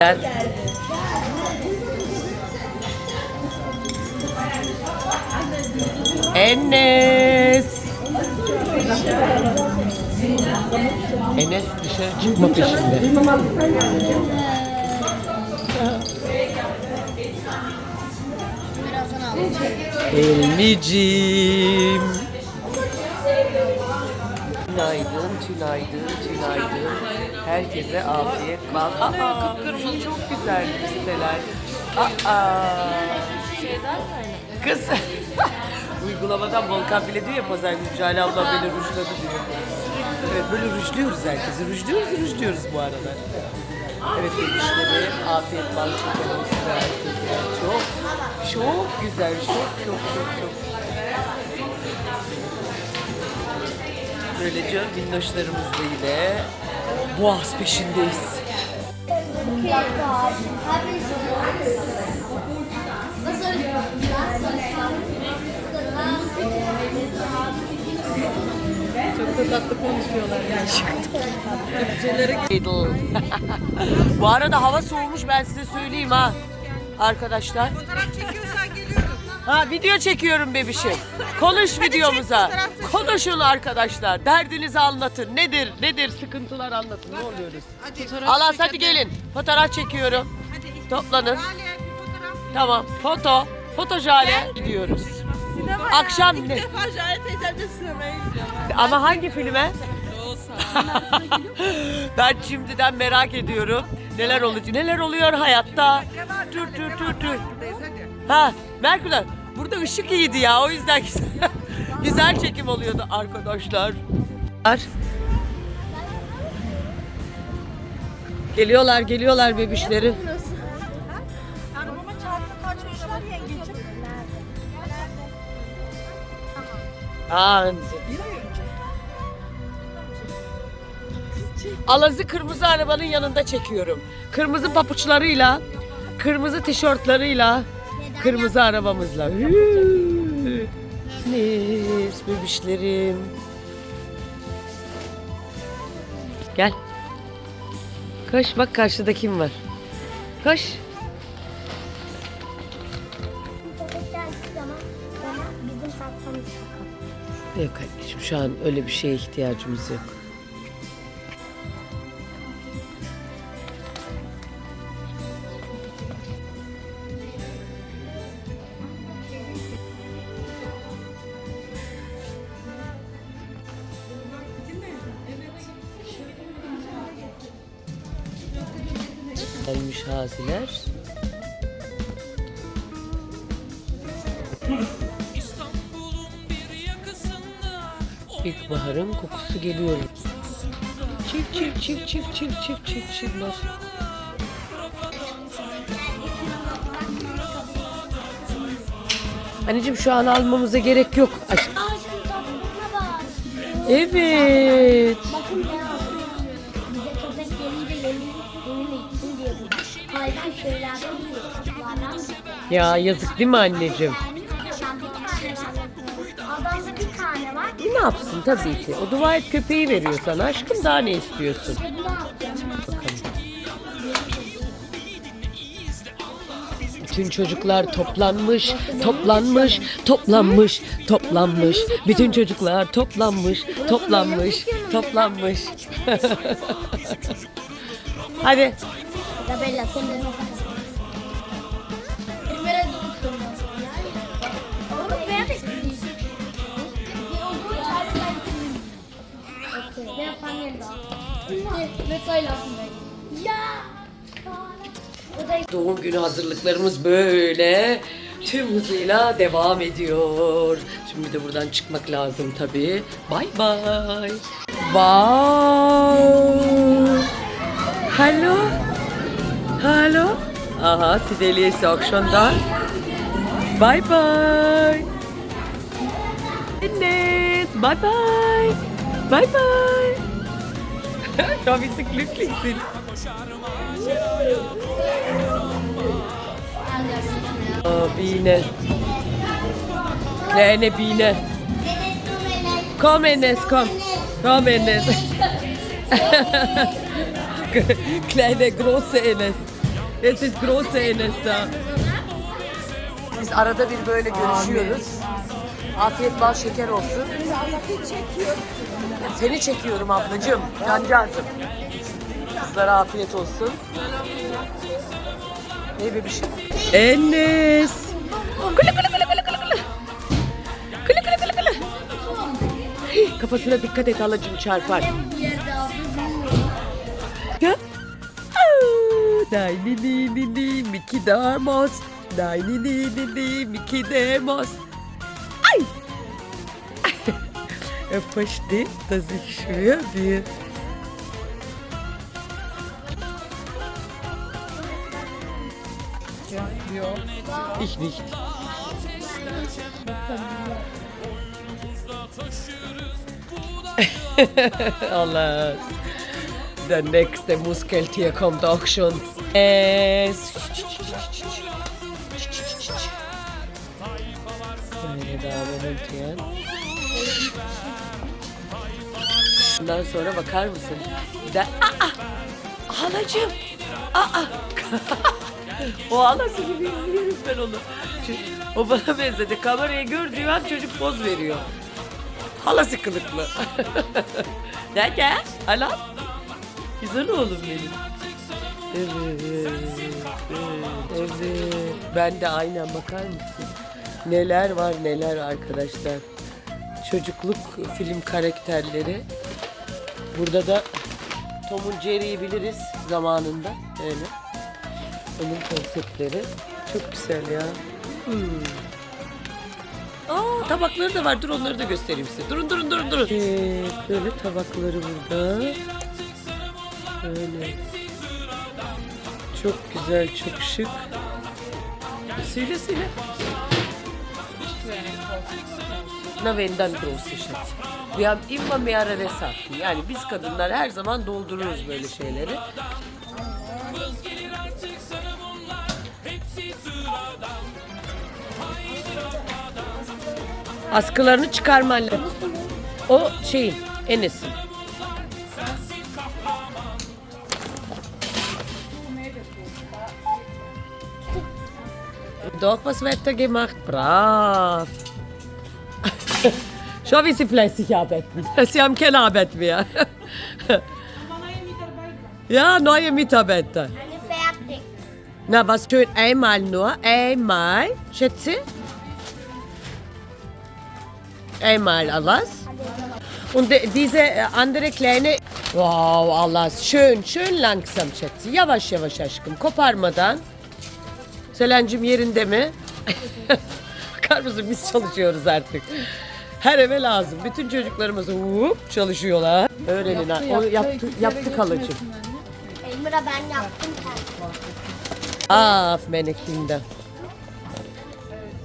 Gel. Enes. Enes dışarı çıkma peşinde. Elmicim. Tünaydın, tünaydın, tünaydın. Herkese afiyet bal. Aa, kıpkırmızı çok güzel listeler. Aa. Kız. Uygulamadan Volkan bile diyor ya pazar günü Cale abla beni rujladı diyor. Evet böyle rujluyoruz herkesi. Rujluyoruz, rujluyoruz bu aralar. Evet bebişleri afiyet bal şeker olsun herkese. Çok, çok güzel, çok çok çok çok. Böylece minnoşlarımızla yine boğaz peşindeyiz. Çok da tatlı konuşuyorlar gerçekten. Bu arada hava soğumuş ben size söyleyeyim ha. Arkadaşlar. Fotoğraf çekiyorsan geliyorum. Ha video çekiyorum bebişim. Konuş videomuza. Konuşun arkadaşlar. Derdinizi anlatın. Nedir? Nedir? Sıkıntılar anlatın. Ne oluyoruz? Hadi. Alas hadi gelin. Fotoğraf çekiyorum. Hadi. Toplanın. Tamam. Foto. Foto jale gidiyoruz. Sinema Akşam ne? Defa Jale teyzemle sinemaya. Ama hangi filme? Ben şimdiden merak ediyorum. Neler olacak? Neler oluyor hayatta? Dur dur dur dur. Ha, Merkürler. Burada ışık iyiydi ya. O yüzden güzel, çekim oluyordu arkadaşlar. Geliyorlar, geliyorlar bebişleri. Arabama çarptı. Aa, Alazı kırmızı arabanın yanında çekiyorum. Kırmızı papuçlarıyla, kırmızı tişörtlarıyla, kırmızı arabamızla. Nes bebişlerim. Gel. Koş bak karşıda kim var. Koş. Yok anneciğim şu an öyle bir şeye ihtiyacımız yok. Gelmiş haziler. İlkbaharın kokusu geliyor. Çift çift çift çift çift çift çift çiftler. Anneciğim şu an almamıza gerek yok. Bak. Evet. Bakın Ya yazık değil mi anneciğim? Adamda bir tane var. Ne yapsın tabii ki. O dua et köpeği veriyor sana. Aşkım daha ne istiyorsun? Bütün çocuklar toplanmış, toplanmış, toplanmış, toplanmış. Bütün çocuklar toplanmış, toplanmış, toplanmış. Hadi. Doğum günü hazırlıklarımız böyle tüm hızıyla devam ediyor. Şimdi de buradan çıkmak lazım tabii. Bay bay. Wow. Hallo. Hallo. Aha, schon da. Bye bye. Ines, bye bye. Bye bye. Schau, wie sie glücklich sind. Oh, Biene. Kleine Biene. Komm, Enes, komm. Komm, Enes. Kleine, große Enes. Es ist große Enes da. Biz arada bir böyle görüşüyoruz. Afiyet bal şeker olsun. Seni çekiyorum ablacığım. Cancağızım. Kızlara afiyet olsun. Ne bir şey. Enes. Kule kule kule kule kule kule. Kule kule kule kule. Hey, Kafasına dikkat et halacığım çarpar. Dai ni ni ni ni Mickey Demos. Dai ni ni ni ni Mickey Demos. Er versteht, dass ich schwer bin. Ich nicht. Allah. Der nächste Muskeltier kommt auch schon. Es. Meine Damen und Herren. Bundan sonra bakar mısın? De Aa! Halacığım! Aa! o halası gibi izliyorum ben onu. O bana benzedi. Kamerayı gördüğü an çocuk poz veriyor. Halası kılıklı. Nerede? Hala? Güzel oğlum benim. Evet, evet, evet. Ben de aynen bakar mısın? Neler var neler arkadaşlar. Çocukluk film karakterleri. Burada da Tom'un Jerry'yi biliriz zamanında. Öyle. Onun konseptleri. Çok güzel ya. Hmm. Aa tabakları da var. Dur onları da göstereyim size. Durun durun durun durun. Evet, böyle tabakları burada. Böyle. Çok güzel, çok şık. Söyle söyle. Na vendan große Schatz. Wir haben immer mehrere Sachen. Yani biz kadınlar her zaman doldururuz böyle şeyleri. Askılarını çıkarman lazım. O şeyin, Enes'in. Doch was Wetter gemacht, brav. Schau, wie sie fleißig arbeiten. Sie haben keine Arbeit mehr. ja, neue Mitarbeiter. Hani fertig. Na, was schön. Einmal nur. Einmal, Schätze. Einmal alles. Und diese äh, andere kleine... Wow, Allah. Schön, schön langsam Schätze. Yavaş yavaş aşkım. Koparmadan. Selen'cim yerinde mi? Bakar mısın biz çalışıyoruz artık. Her eve lazım. Bütün çocuklarımız hop çalışıyorlar. Öğrenin. ha. Onu yaptı, yaptık halacığım. Elmira ben yaptım kendim. Af meine Kinder.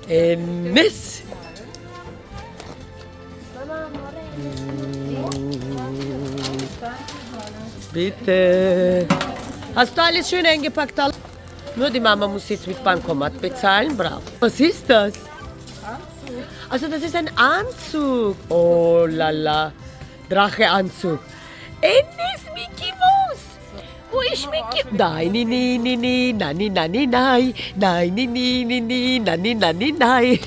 Enes. Bitte. Hast du alles schön eingepackt? Nur die Mama muss jetzt mit Bankomat bezahlen. Bravo. Was ist das? Also das ist ein Anzug. Oh lala. Dracheanzug. Enes Mickey Mouse. Wo ist Mickey? Nein, nein, nein, nein, nein, nein, nein, nein, nein, nein, nein, nein, nein, nein, nein.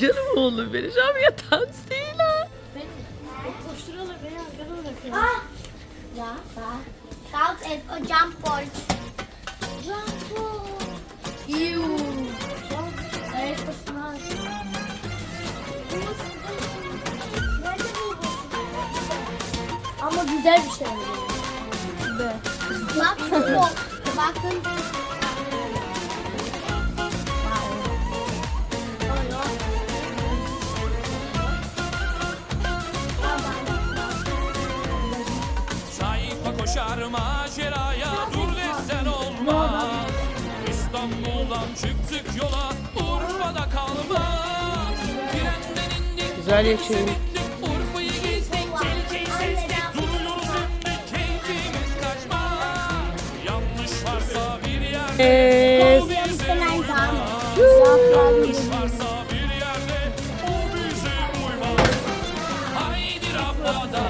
Canım oğlum benim. Şu an yatağın ha. Koşturalar beni arkada bırakıyor. Ah! Bak. Schaut es, o jump ball. Güzel bir şey. Bak bu. Bakın. Sayfa koşar maceraya dur desen olmaz İstanbul'dan çıktık yola Urfa'da kalmaz Trenden indik Güzel yaşayın. Ee, Haydi Rabbada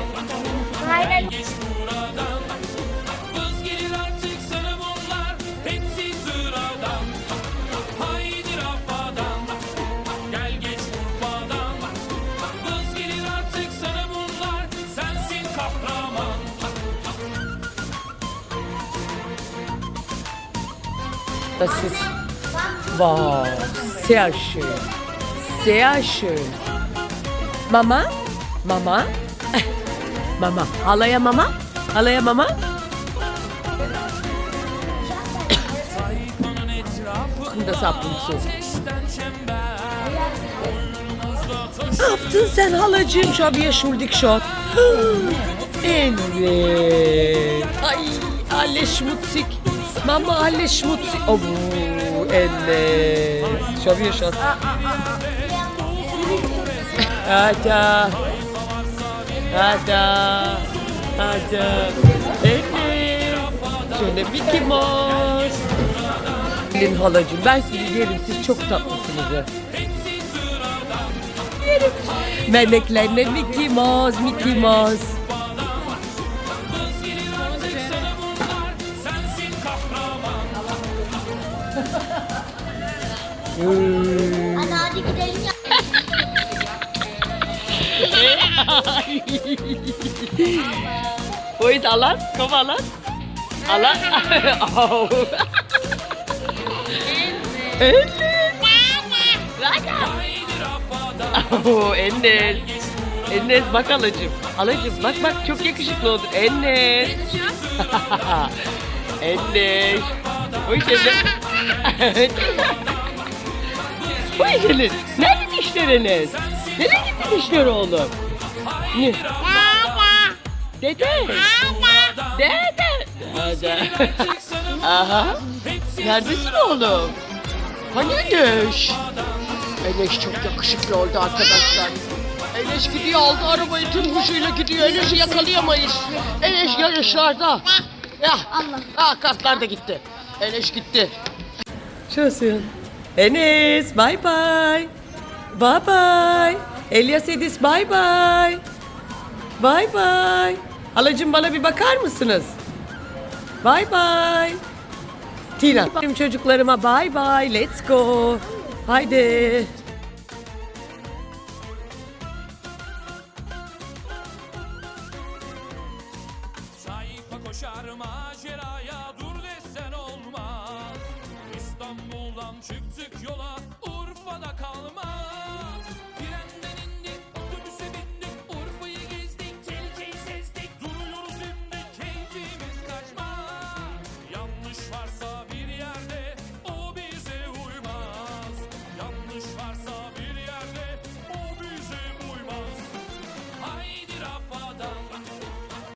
Das ist... Wow, sehr schön. Sehr schön. Mama? Mama? Mama. Halaya mama? Halaya mama? Und zu. Ne yaptın sen halacığım? Şabiye şurdik şot. Evet. Ay, alle schmutzig. Mama, alle schmutzig. Oh, evet. Şabiye şot. Hadi. Hadi. Hadi. Evet. Şöyle Mickey Mouse. Gelin halacığım ben sizi yerim siz çok tatlısınız. ya. Yerim. Meleklerle Mickey Mouse, Mickey Mouse. Hadi hadi gidelim ya. Wo ist Alan? Komm Alan. Alan. oh. Enes. Oh, Enes. Enes bak alacım. Alacım bak bak çok yakışıklı oldun. Enes. Enes. Hoş geldin. Hoş geldin. Nerede dişler Enes? Nereye gitti dişler oğlum? Ne? Dede. Dede. Dede. Aha. Neredesin oğlum? Hani Eneş? Eneş çok yakışıklı oldu arkadaşlar. Eneş gidiyor aldı arabayı tüm huşuyla gidiyor. Eneş'i yakalayamayız. Eneş yarışlarda. Ya. Allah. Ah kartlar da gitti. Eneş gitti. Çözün. Enes bye bye. Bye bye. Elias Edis bye bye. Bye bye. Halacığım bana bir bakar mısınız? Bye bye. Tina. Benim çocuklarıma bye bye. Let's go. Haydi. Çıktık yola Urfa'da kalmaz